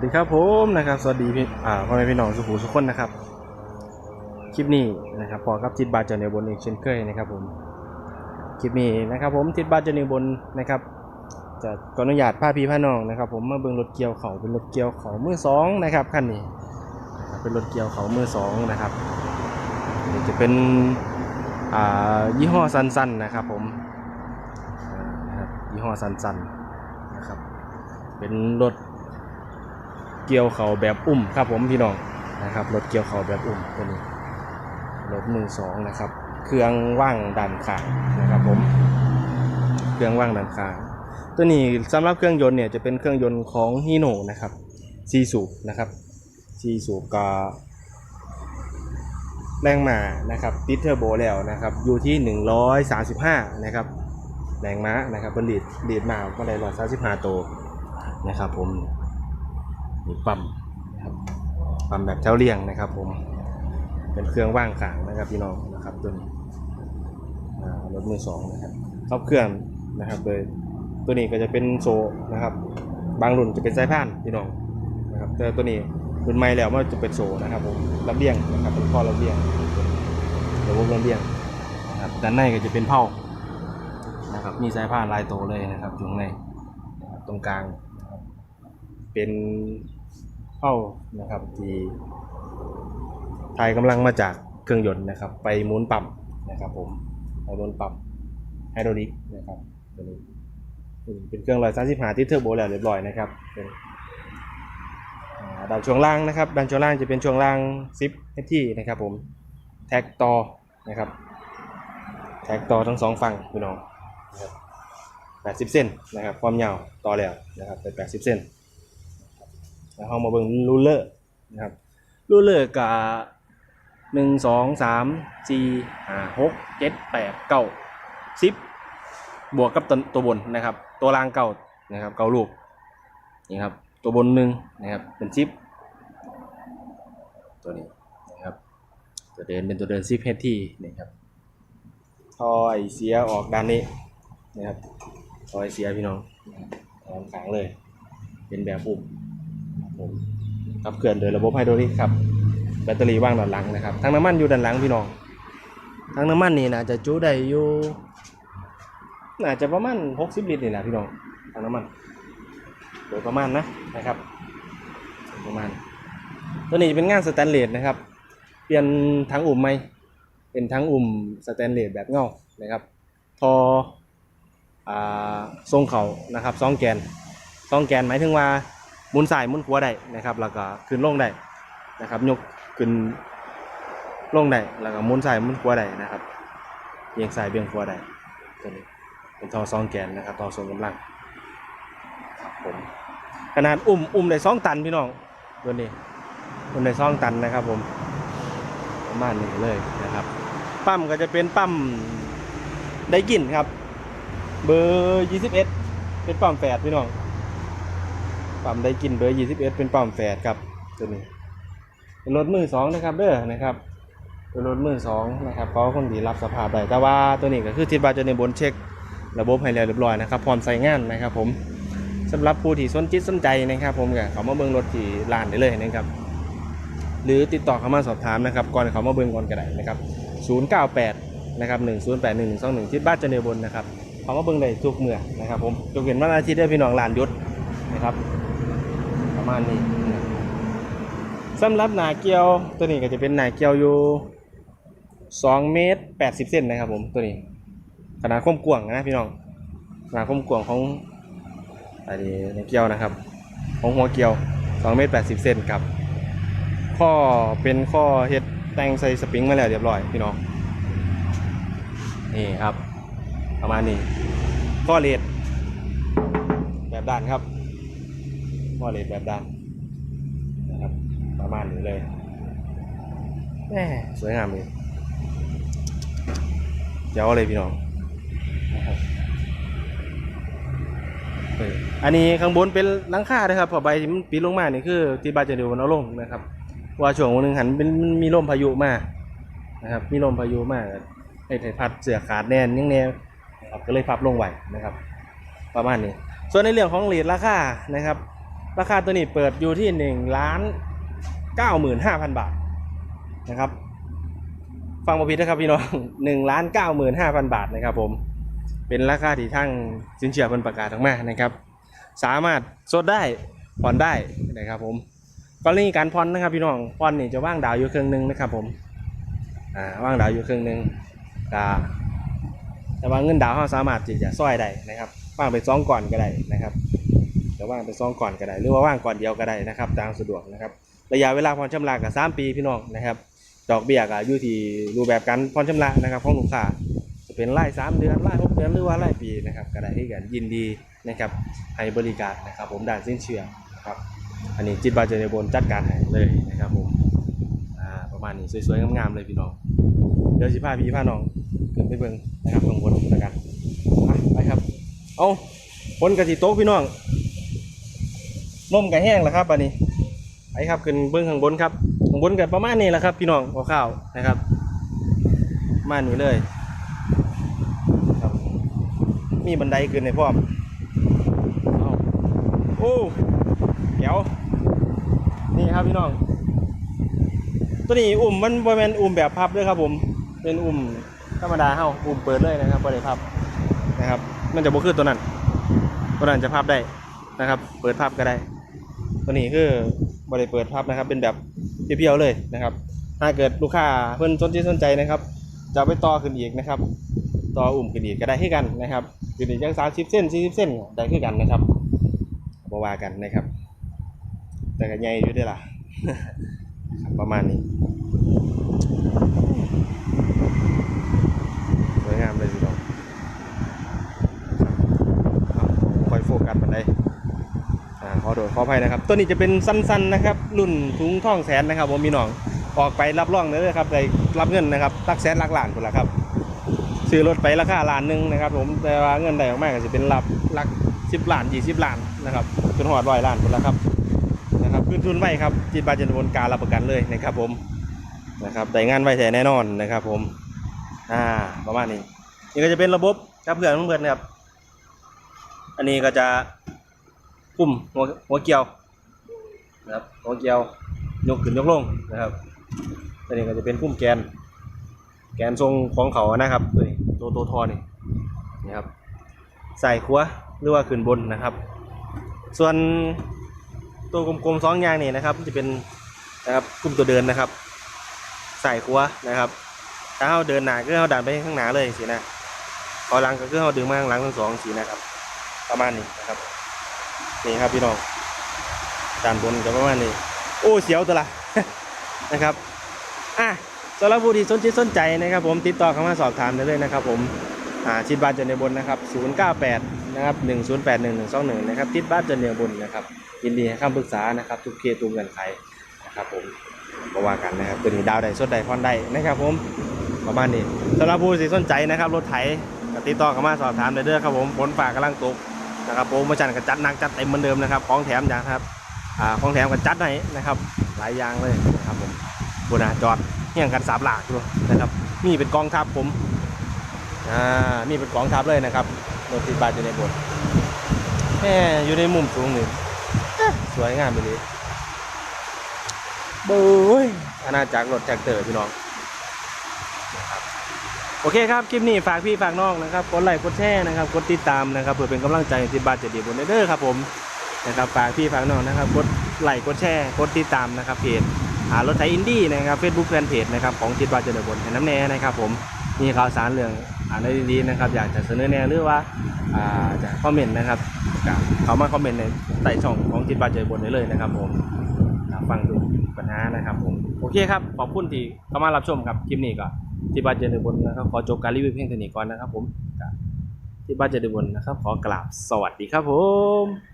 สดีครับผมนะครับ สวัสดีพี่อ่าพ่อแม่พี่น้องสุขุมสุขคนนะครับ คลิปนี้นะครับพอกับทิดบาทเจาเนบนอีกเช่นเคยนะครับผม คลิปนี้นะครับผมทิดบาทเจาเนบนนะครับ จะขออนุญาตพาพี่พาน้องนะครับ ผมเมาเบิ่งรถเกี่ยวเขาเป็นรถเกี่ยวเขามือสองนะครับคันนี้ เป็นรถเกี่ยวเขามือสองนะครับจะเป็นอ่ายี่ห้อซันซันนะครับ ผมนะครับยี่ห้อซันซันนะครับ เป็นรถ เกี่ยวเขาแบบอุ้มครับผมพี่น้องนะครับรถเกี่ยวเขาแบบอุ้มตัวนี้รถมือสองนะครับ เครื่องว่างด้านข้างนะครับผมเครื่องว่างด้านข้างตัวนี้สำหรับเครื่องยนต์เนี่ยจะเป็นเครื่องยนต์ของฮีโน่นะครับซีสูบนะครับซีสูบกับแรงม้านะครับติดเทอร์โบแล้วนะครับอยู่ที่ 135 นะครับแรงม้านะครับเป็นลีดลีดมาก็ได้ร้อยสาสิบห้าตัวนะครับผม มีปั๊มนะครับปั๊มแบบเท้าเรียงนะครับ ผม เป็นเครื่องว่างขางนะครับพี่น้องนะครับตัวนี้รถมือสองนะครับครอบเครื่องนะครับโดยตัวนี้ก็จะเป็นโซนะครับ บางรุ่นจะเป็นสายพานพี่น้องนะครับแต่ตัวนี้รุ่นใหม่แล้วมันจะเป็นโซนะครับผมรับเลียงนะครับเป็นข้อรับเลียงระบบรับเลียงนะครับด้านในก็จะเป็นเผานะครับมีสายพานลายโตเลยนะครับอยู่ข้างในตรงกลางเป็น เป้านะครับที่ถ่ายกำลังมาจากเครื่องยนต์นะครับ ไปหมุนปั๊มนะครับผมไปหมุนปั๊มไฮดรอลิกนะครับตัวนี้เป็นเครื่องร้อยสามสิบหาที่เทอร์โบแล้วเรียบร้อยนะครับเป็นด้านช่วงล่างนะครับด้านช่วงล่างจะเป็นช่วงล่างซิปเอที่นะครับผมแท็กต่อนะครับ แท็กต่อทั้งสองฝั่งพี่น้อง80เซนนะครับความยาวต่อแล้วนะครับเป็น80เซน แล้วเรามาเบิ่งรูเลอร์นะครับรูเลอร์กับหนึ่งสองสามสี่ห้าหกเจ็ดแปดเก้าสิบบวกกับตัวตัวบนนะครับ ตัวล่างเก้านะครับเก้าลูกนี่ครับตัวบนหนึ่งนะครับเป็นซิปตัวนี้นะครับตัวเดินเป็นตัวเดินซิปเฮดที่นี่ครับทอไอเสียออกด้านนี้นะครับซอยเสียพี่น้องแขางเลย เป็นแบบปุ่ม ผมขับเคลื่อนโดยระบบไฮดรอลิกครับ แบตเตอรี่ว่างด้านหลังนะครับทั้งน้ำมันอยู่ด้านหลังพี่น้องทั้งน้ำมันนี่นะจะจุได้อยู่น่าจะประมาณ60ลิตรนี่แหละพี่น้องทั้งน้ำมันโดยประมาณนะนะครับ ประมาณ ตัวนี้จะเป็นงานสแตนเลสนะครับ เปลี่ยนทั้งอุ่มไหมเป็นทั้งอุ่มสแตนเลสแบบเงานะครับทออทรงเขานะครับซองแกนซองแกนหมายถึงว่า มุนสายมุนขวาได้นะครับ แล้วก็ขึ้นลงได้นะครับ ยกขึ้นลงได้แล้วก็มุนสายมุนขวาได้นะครับเบี่ยงสายเบี่ยงขวาได้ตัวนี้เป็นทอซองแกนนะครับทอทรงกำลังครับผมขนาดอุ้มอุ้มได้สองตันพี่น้องตัวนี้อุ้มได้สองตันนะครับ ผมประมาณนี้เลยนะครับ ปั๊มก็จะเป็นปั๊มได้กลิ่นครับ เบอร์ยี่สิบเอ็ดเป็นปั๊มแฝดพี่น้อง ปั๊มได้กินเบอร์ยี่สิบเอ็ดเป็นปั๊มแฝดครับตัวนี้เป็นรถมือสองนะครับเด้อนะครับเป็นรถมือสองนะครับเพราะคนดีรับสภาพได้แต่ว่าตัวนี้ก็คือทิศบาจะในบนเช็ค ระบบให้แล้วเรียบร้อยนะครับพร้อมใส่งานนะครับผมสำหรับผู้ที่สนจิตสนใจนะครับ ผมก็เขามาเบิ่งรถที่ร้านได้เลยนะครับ หรือติดต่อเข้ามาสอบถามนะครับ ก่อนเขามาเบิ่งก่อนก็ได้นะครับ 098 นะครับ 1081 121ที่บ้านเจเนบนนะครับเขามาเบิ่งได้ทุกเมื่อนะครับ ผมยกเว้นวันอาทิตย์ได้พี่น้องลานยุทธนะครับ ประมาณนี้สำหรับหนาเกียวตัวนี้ก็จะเป็นหนาเกียวอยู่2เมตร80เซนนะครับผมตัวนี้ ขนาดความกว้างนะพี่น้องขนาดความกว้างของอันนี้หนาเกียวนะครับ ของหัวเกียว2เมตร80เซนครับข้อเป็นข้อเฮ็ดแต่งใส่สปริงมาแล้วเรียบร้อยพี่น้องนี่ครับประมาณนี้ข้อเลดแบบด้านครับ ข้อเลดแบบด้านนะครับ ประมาณนี้เลยแหมสวยงามเลยเจ้าเลยพี่น้องนะครับเอออันนี้ข้างบนเป็นหลังคานะครับพอใบที่มันปีนลงมานี่คือที่บาจะดูมันเอาลงนะครับ ว่าช่วงวันหนึงหันเป็นมันมีลมพายุมานะครับ มีลมพายุมาไอ้ไถพัดเสือขาดแน่นยังแน่นะครับก็เลยพับลงไหวนะครับ ประมาณนี้ ส่วนในเรื่องของเลทราคานะครับ ราคาตัวนี้เปิดอยู่ที่หนึ่งล้านเก้าหมื่นห้าพันบาทนะครับ ฟังมาผิดนะครับพี่น้องหนึ่งล้านเก้าหมื่นห้าพันบาทนะครับผม เป็นราคาที่ทั้งสินเชื่อเพิ่นประกาศออกมานะครับ สามารถสดได้ผ่อนได้นะครับผมกรณีการผ่อนนะครับพี่น้องผ่อนนี่จะว่างดาวอยู่ครึ่งหนึงนะครับผมอ่าว่างดาวอยู่ครึ่งหนึงอ่าแต่ว่าเงินดาวเราสามารถที่จะซอยได้นะครับว่างไปสองก่อนก็ได้นะครับ จะว่างไปสองก่อนก็ได้หรือว่าว่างก่อนเดียวก็ได้นะครับ ตามสะดวกนะครับระยะเวลาผ่อนชำระกับสามปีพี่น้องนะครับ ดอกเบี้ยก็อยู่ที่รูปแบบการผ่อนชำระนะครับของลูกค้าจะเป็นไล่สามเดือนไล่หกเดือนหรือว่าไล่ปีนะครับก็ได้ที่กันยินดีนะครับให้บริการนะครับ ผมด้านสิ้นเชื่อนะครับอันนี้จิตบาเจเนบนจัดการให้เลยนะครับผมประมาณนี้สวยๆงามๆเลยพี่น้องเดี๋ยวสิพาพี่พาน้องขึ้นไปเบิ่งนะครับข้างบนแล้วกันไปครับเอาฝนกะสิตกพี่น้อง ลมกะแห้งแล้วครับอันนี้ไปครับขึ้นเบื้องข้างบนครับข้างบนกันประมาณนี้แหละครับ พี่น้องคร่าวนะครับมานี้เลยครับมีบันไดขึ้นในพร้อมเอาโอ้เดี๋ยวนี่ครับพี่น้อง ตัวนี้อุ่มมันบริเวณอุ่มแบบพับด้วยครับผมเป็นอุ่มธรรมดาเฮาอุ่มเปิดเลยนะครับบริพับนะครับ มันจะบ่คือตัวนั้นตัวนั้นจะพับได้นะครับ เปิดพับก็ได้ ตัวนี้คือบริเปิดพับนะครับ เป็นแบบเพียวๆเลยนะครับ ถ้าเกิดลูกค้าเพิ่นสนใจสนใจนะครับ จะไปต่อขึ้นอีกนะครับ ต่ออุ่มขึ้นอีกก็ได้ขึ้กันนะครับขึ้นอีกยังสามสิบเส้นสี่สิบเส้นได้ขึ้นกันนะครับบว่ากันนะครับ แต่ก็ใหญ่อยู่เด้ล่ะ ประมาณนี้สวยงามเลยพี่น้องครับเอาคอยโฟกัสมันได้อ่า ขออภัยนะครับ ตัวนี้จะเป็นสั้นๆนะครับ รุ่นถุงท่องแสนนะครับผมมีน้องออกไปรับรองเลยครับได้รับเงินนะครับตักแสนลักล้านคนละครับซื้อรถไปราคาล้านหนึ่งนะครับ ผมแต่ว่าเงินได้ออกมาก็จะเป็นหลักหลักสิบล้านยี่สิบล้านนะครับจนหอดร้อยล้านหมดแล้วครับนะครับคืนทุนไว้ครับจิตบาจันบนการรับประกันเลยนะครับ ผมนะครับแต่งานไว้แท้แน่นอนนะครับ ผมอ่าประมาณนี้นี่ก็จะเป็นระบบครับเพื่อนเพื่อนนะครับ อันนี้ก็จะ ปุ่มหัวหัวเกี่ยวนะครับหัวเกี่ยวยกขึ้นยกลงนะครับอันนี้ก็จะเป็นปุ่มแกน แกนทรงของเขานะครับตัวนี้ตัวตัวทอนี่นะครับใส่ขัวหรือว่าขึ้นบนนะครับ ส่วนตัวกลมๆสองอย่างนี่นะครับจะเป็นนะครับกุ่มตัวเดินนะครับ ใส่ขัวนะครับ ถ้าเราเดินหนาก็เราดันไปข้างหน้าเลยสินะพอหลังก็คือเราดึงมาข้างหลังทั้งสองสีนะครับ ประมาณนี้นะครับ นี่ครับพี่น้องด้านบนก็ประมาณนี้ โอ้เสียวตัวละ นะครับ อะสำหรับผู้ที่สนใจสนใจนะครับ ผมติดต่อเข้ามาสอบถามได้เลยนะครับ ผมอ่าชิดบ้านจันเนียบนนะครับ 098 นะครับ 1081121 นะครับทิดบ้านจันเนียบนนะครับยินดีให้คำปรึกษานะครับ ทุกเคสทุกเงินไขนะครับผมก็ว่ากันนะครับตัวนี้ดาวใดสดใดพอนใดนะครับ ผมประมาณนี้สำหรับผู้ที่สนใจนะครับ รถไถก็ติดต่อเข้ามาสอบถามได้เลยครับผมฝนฝ่ากำลังตก นะครับโปรโมชั่นก็จัดหนักจัดเต็มเหมือนเดิมนะครับของแถมอย่างครับอ่าของแถมก็จัดให้นะครับ หลายอย่างเลยนะครับผมบุญาจอดเฮียงกันสามหลากด้วยนะครับมีเป็นกองทัพผมอ่ามีเป็นกองทัพเลยนะครับรถติดบาทอยู่ในบทแหมอยู่ในมุมสูงหนี่เอ๊ะสวยงามไปเลยบุ้ยอาณาจักรรถแท็กเตอร์พี่น้อง โอเคครับ คลิปนี้ฝากพี่ฝากน้องนะครับ กดไลค์ กดแชร์นะครับ กดติดตามนะครับ เพื่อเป็นกำลังใจให้ติดบาทเจดีบนเด้อครับผมนะครับ ฝากพี่ฝากน้องนะครับ กดไลค์ กดแชร์ กดติดตามนะครับเพจอ่ารถไถอินดี้นะครับเฟซบุ๊กแฟนเพจนะครับของจิตวาเจริญบนแห่งน้ำแน่นะครับผมมีข่าวสารเรื่องอ่านได้ดีๆนะครับ อยากจะเสนอแนะหรือว่าอ่าจะคอมเมนต์นะครับเขามาคอมเมนต์ในใต้ช่องของจิตวาเจริญบนได้เลยนะครับผมฟังดูปัญหานะครับผมโอเคครับขอบคุณที่เข้ามารับชมครับคลิปนี้ก็จิ ที่บ้านเจริญบนนะครับ ขอจบการรีวิวเพียงเท่านี้ก่อนนะครับผมที่บ้านเจริญบนนะครับ ขอกราบสวัสดีครับผม